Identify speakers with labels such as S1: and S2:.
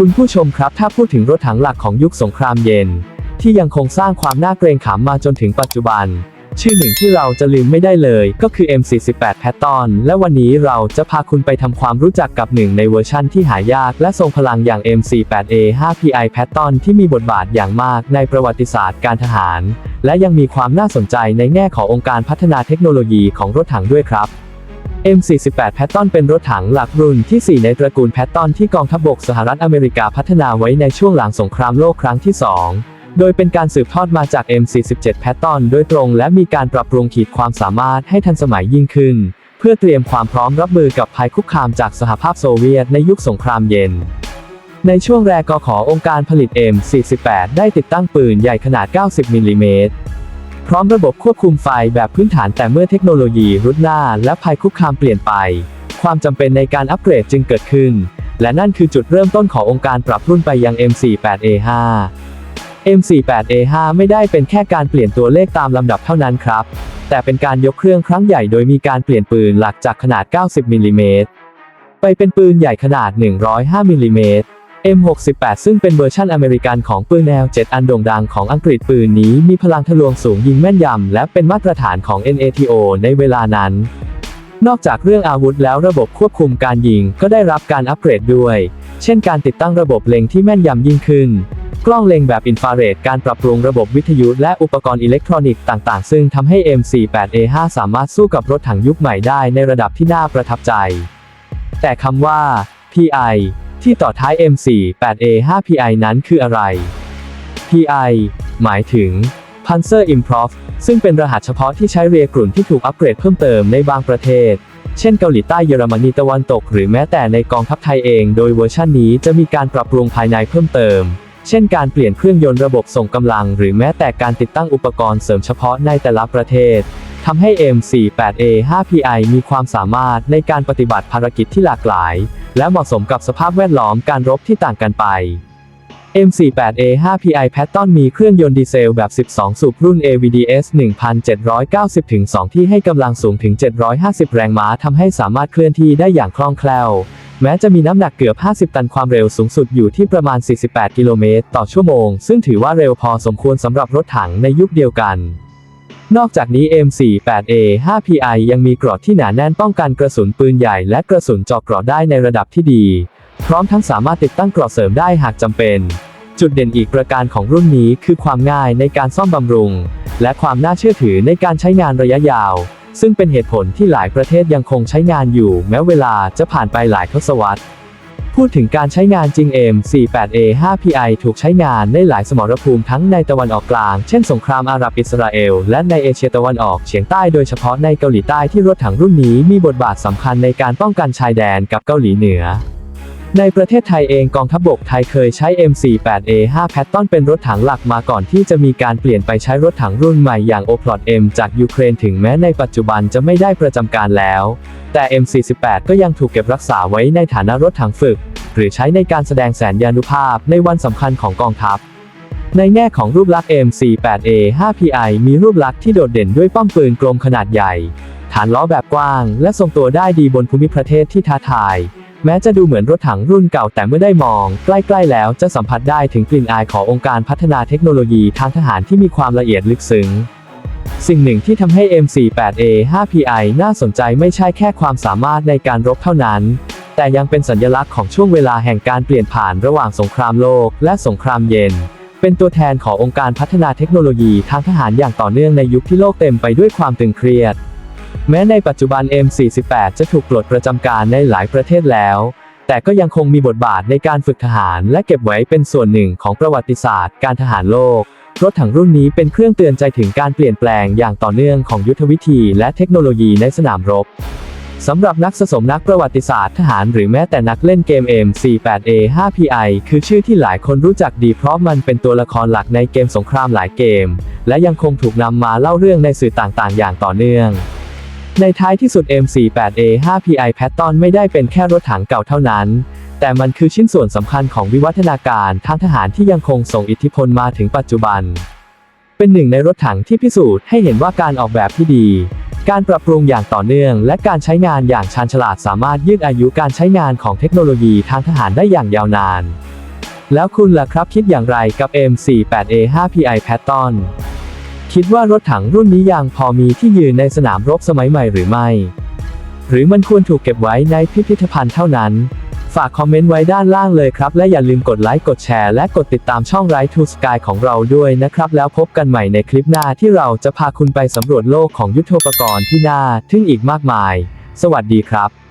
S1: คุณผู้ชมครับ ถ้าพูดถึงรถถังหลักของยุคสงครามเย็น ที่ยังคงสร้างความน่าเกรงขามมาจนถึงปัจจุบัน ชื่อหนึ่งที่เราจะลืมไม่ได้เลยก็คือ M48 p a t t o n และวันนี้เราจะพาคุณไปทำความรู้จักกับหนึ่งในเวอร์ชั่นที่หายากและทรงพลังอย่าง M48A5PI p a t t o n ที่มีบทบาทอย่างมากในประวัติศาสตร์การทหาร และยังมีความน่าสนใจในแง่ขององค์การพัฒนาเทคโนโลยีของรถถังด้วยครับ M48 แพตตอนเป็นรถถังหลักรุ่นที่ 4 ในตระกูลแพตตอนที่กองทัพบบกสหรัฐอเมริกาพัฒนาไว้ในช่วงหลังสงครามโลกครั้งที่ 2 โดยเป็นการสืบทอดมาจาก M47 แพตตอนโดยตรงและมีการปรับปรุงขีดความสามารถให้ทันสมัยยิ่งขึ้น เพื่อเตรียมความพร้อมรับมือกับภัยคุกคามจากสหภาพโซเวียตในยุคสงครามเย็น ในช่วงแรกกขอองค์การผลิต M48 ได้ติดตั้งปืนใหญ่ขนาด 90มิลลิเมตร พร้อมระบบควบคุมไฟแบบพื้นฐานแต่เมื่อเทคโนโลยีรุดหน้าและภัยคุกคามเปลี่ยนไป ความจำเป็นในการอัปเกรดจึงเกิดขึ้น และนั่นคือจุดเริ่มต้นขององค์การปรับรุ่นไปยัง M48A5 M48A5 ไม่ได้เป็นแค่การเปลี่ยนตัวเลขตามลำดับเท่านั้นครับ แต่เป็นการยกเครื่องครั้งใหญ่โดยมีการเปลี่ยนปืนหลักจากขนาด 90มิลลิเมตรไปเป็นปืนใหญ่ขนาด 105มิลลิเมตร M68 ซึ่งเป็นเวอร์ชันอเมริกันของปืนแนว 7 อันโด่งดังของอังกฤษปืนนี้มีพลังทะลวงสูงยิงแม่นยำ และเป็นมาตรฐานของ NATO ในเวลานั้น นอกจากเรื่องอาวุธแล้วระบบควบคุมการยิงก็ได้รับการอัปเกรดด้วย เช่นการติดตั้งระบบเล็งที่แม่นยำยิ่งขึ้น กล้องเล็งแบบอินฟราเรด การปรับปรุงระบบวิทยุและอุปกรณ์อิเล็กทรอนิกส์ต่างๆ ซึ่งทำให้ M48A5 สามารถสู้กับรถถังยุคใหม่ได้ในระดับที่น่าประทับใจ แต่คำว่า PI ที่ต่อท้าย M48A5PI นั้นคืออะไร PI หมายถึง Panzer Improv ซึ่งเป็นรหัสเฉพาะที่ใช้เรียกลุ่นที่ถูกอัปเกรดเพิ่มเติมในบางประเทศ เช่นเกาหลีใต้เยอรมนีตะวันตก หรือแม้แต่ในกองทัพไทยเอง โดยเวอร์ชันนี้จะมีการปรับปรุงภายในเพิ่มเติม เช่นการเปลี่ยนเครื่องยนต์ระบบส่งกำลัง หรือแม้แต่การติดตั้งอุปกรณ์เสริมเฉพาะในแต่ละประเทศทำให้ M48A5PI มีความสามารถในการปฏิบัติภารกิจที่หลากหลาย และเหมาะสมกับสภาพแวดล้อมการรบที่ต่างกันไป M48A5PI p a t t o n มีเครื่องยนต์ดีเซลแบบ 12 สูบรุ่น AVDS 1790-2 ที่ให้กำลังสูงถึง 750 แรงม้าทำให้สามารถเคลื่อนที่ได้อย่างคล่องแคล่ว แม้จะมีน้ำหนักเกือบ 50 ตันความเร็วสูงสุดอยู่ที่ประมาณ 48 กิโลเมตรต่อชั่วโมง ซึ่งถือว่าเร็วพอสมควรสำหรับรถถังในยุคเดียวกัน นอกจากนี้ M48A5PI ยังมีเกราะที่หนาแน่นป้องกันกระสุนปืนใหญ่และกระสุนเจาะเกราะได้ในระดับที่ดี พร้อมทั้งสามารถติดตั้งเกราะเสริมได้หากจำเป็น จุดเด่นอีกประการของรุ่นนี้คือความง่ายในการซ่อมบำรุง และความน่าเชื่อถือในการใช้งานระยะยาว ซึ่งเป็นเหตุผลที่หลายประเทศยังคงใช้งานอยู่ แม้เวลาจะผ่านไปหลายทศวรรษ พูดถึงการใช้งานจริง M48A5PI ถูกใช้งานในหลายสมรภูมิทั้งในตะวันออกกลาง เช่นสงครามอาหรับอิสราเอล และในเอเชียตะวันออกเฉียงใต้โดยเฉพาะในเกาหลีใต้ที่รถถังรุ่นนี้มีบทบาทสำคัญในการป้องกันชายแดนกับเกาหลีเหนือในประเทศไทยเองกองทัพบบกไทยเคยใช้ M48A5 แพตตอนเป็นรถถังหลักมาก่อนที่จะมีการเปลี่ยนไปใช้รถถังรุ่นใหม่อย่าง Oplot M จากยูเครนถึงแม้ในปัจจุบันจะไม่ได้ประจำการแล้ว แต่ M48 ก็ยังถูกเก็บรักษาไว้ในฐานะรถถังฝึก หรือใช้ในการแสดงแสนยานุภาพในวันสำคัญของกองทัพ ในแง่ของรูปลักษณ์ M48A5PI มีรูปลักษณ์ที่โดดเด่นด้วยป้อมปืนกลมขนาดใหญ่ ฐานล้อแบบกว้าง และทรงตัวได้ดีบนภูมิประเทศที่ท้าทาย แม้จะดูเหมือนรถถังรุ่นเก่าแต่เมื่อได้มอง ใกล้ๆแล้วจะสัมผัสได้ถึงกลิ่นอายขององค์การพัฒนาเทคโนโลยีทางทหารที่มีความละเอียดลึกซึ้งสิ่งหนึ่งที่ทำให้ M48A5PI น่าสนใจไม่ใช่แค่ความสามารถในการรบเท่านั้น แต่ยังเป็นสัญลักษณ์ของช่วงเวลาแห่งการเปลี่ยนผ่านระหว่างสงครามโลกและสงครามเย็น เป็นตัวแทนขององค์การพัฒนาเทคโนโลยีทางทหารอย่างต่อเนื่องในยุคที่โลกเต็มไปด้วยความตึงเครียด แม้ในปัจจุบัน M48 จะถูกปลดประจำการในหลายประเทศแล้ว แต่ก็ยังคงมีบทบาทในการฝึกทหารและเก็บไว้เป็นส่วนหนึ่งของประวัติศาสตร์ การทหารโลกรถถังรุ่นนี้เป็นเครื่องเตือนใจถึงการเปลี่ยนแปลงอย่างต่อเนื่องของยุทธวิธีและเทคโนโลยีในสนามรบ สำหรับนักสะสมนักประวัติศาสตร์ทหารหรือแม้แต่นักเล่นเกม M48A5PI คือชื่อที่หลายคนรู้จักดีเพราะมันเป็นตัวละครหลักในเกมสงครามหลายเกม และยังคงถูกนำมาเล่าเรื่องในสื่อต่างๆ อย่างต่อเนื่อง ในท้ายที่สุด M48A5PI p a t t o n ไม่ได้เป็นแค่รถถังเก่าเท่านั้น แต่มันคือชิ้นส่วนสำคัญของวิวัฒนาการทางทหารที่ยังคงส่งอิทธิพลมาถึงปัจจุบัน เป็นหนึ่งในรถถังที่พิสูจน์ให้เห็นว่าการออกแบบที่ดี การปรับปรุงอย่างต่อเนื่อง และการใช้งานอย่างชาญฉลาดสามารถยืดอายุการใช้งานของเทคโนโลยีทางทหารได้อย่างยาวนาน แล้วคุณล่ะครับคิดอย่างไรกับ M48A5PI Patton คิดว่ารถถังรุ่นนี้ยังพอมีที่ยืนในสนามรบสมัยใหม่หรือไม่ หรือมันควรถูกเก็บไว้ในพิพิธภัณฑ์เท่านั้น ฝากคอมเมนต์ไว้ด้านล่างเลยครับ และอย่าลืมกดไลค์กดแชร์และกดติดตามช่อง Right to Sky ของเราด้วยนะครับ แล้วพบกันใหม่ในคลิปหน้าที่เราจะพาคุณไปสำรวจโลกของยุทโธปกรณ์ที่น่าทึ่งอีกมากมาย สวัสดีครับ